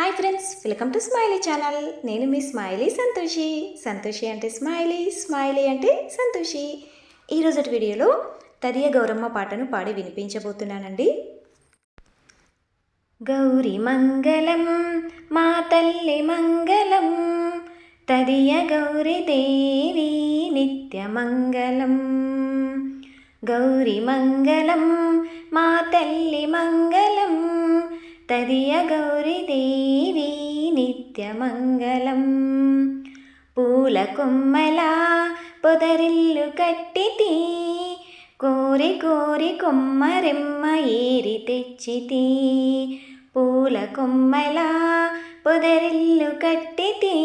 Hi friends welcome to smiley channel. నేను మీ smiley Santoshi. Santoshi అంటే స్మైలీ స్మైలీ అంటే సంతోషి. ఈరోజు వీడియోలో తదియ గౌరమ్మ పాటను పాడి వినిపించబోతున్నానండి. గౌరి మంగళం మా తల్లి మంగళం. తదియ గౌరి దేవి నిత్య మంగళం. గౌరి మంగళం మా తల్లి మంగళం. తదియ గౌరీదేవి నిత్యమంగళం. పూల కొమ్మల పొదరిల్లు కట్టితి కోరి కోరి కొమ్మరెమ్మ ఏరి తెచ్చితి. పూల కొమ్మల పొదరిల్లు కట్టితి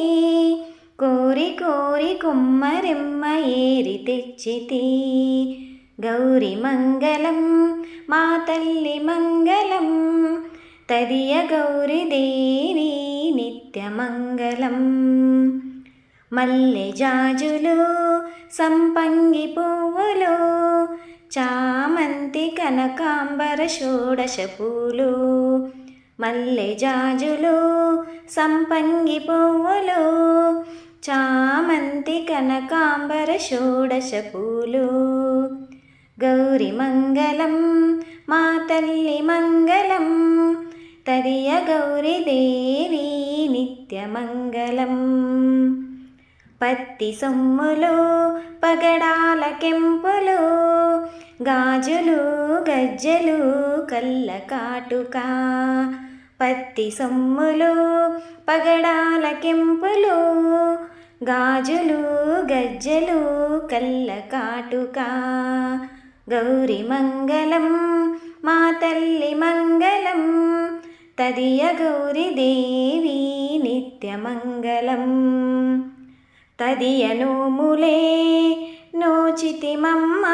కోరి కోరి కొమ్మరెమ్మ ఏరి తెచ్చితి. గౌరీ మంగళం మా తల్లి మంగళం తదియ గౌరిదేవి నిత్యమంగళం. మల్లె జాజులు సంపంగి పువ్వులు చామంతి కనకాంబర షోడశ పూలు. మల్లె జాజులు సంపంగి పువ్వులు చామంతి కనకాంబర షోడశ పూలు. గౌరి మంగళం మా తల్లి మంగళం తదియ గౌరిదేవి నిత్యమంగళం. పత్తి సొమ్ములు పగడాల కెంపులు గాజులు గజ్జలు కళ్ళ కాటుక. పత్తి సొమ్ములు పగడాల కెంపులు గాజులు గజ్జలు కళ్ళ కాటుక. గౌరి మంగళం మా తల్లి మంగళం తదియ గౌరిదేవి నిత్యమంగళం. తదియ నోములే నోచితిమమ్మ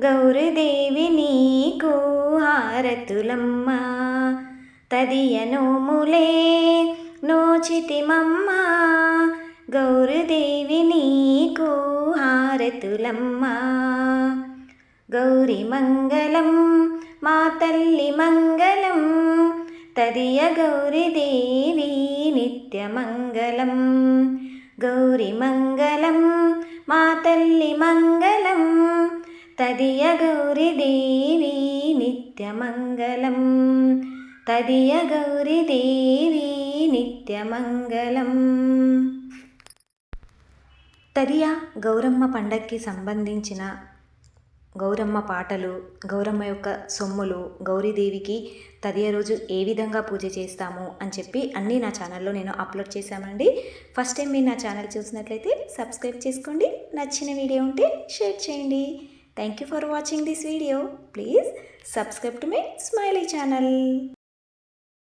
గౌరిదేవి నీకు హారతులమ్మ. తదియ నోములే నోచితిమమ్మ గౌరిదేవి నీకు హారతులమ్మ. గౌరి మంగళం మా తల్లి మంగళం తదియ గౌరి దేవి నిత్యమంగళం. గౌరి మంగళం మా తల్లి మంగళం. తదియ గౌరి దేవి నిత్యమంగళం. తదియ గౌరి దేవి నిత్యమంగళం. తదియ గౌరమ్మ పండక్కి సంబంధించిన గౌరమ్మ పాటలు గౌరమ్మ యొక్క సొమ్ములు గౌరీదేవికి తదియ రోజు ఏ విధంగా పూజ చేస్తాము అని చెప్పి అన్నీ నా ఛానల్లో నేను అప్లోడ్ చేశామండి. ఫస్ట్ టైం మీరు నా ఛానల్ చూసినట్లయితే సబ్స్క్రైబ్ చేసుకోండి. నచ్చిన వీడియో ఉంటే షేర్ చేయండి. Thank you for watching this video. Please subscribe to my smiley channel.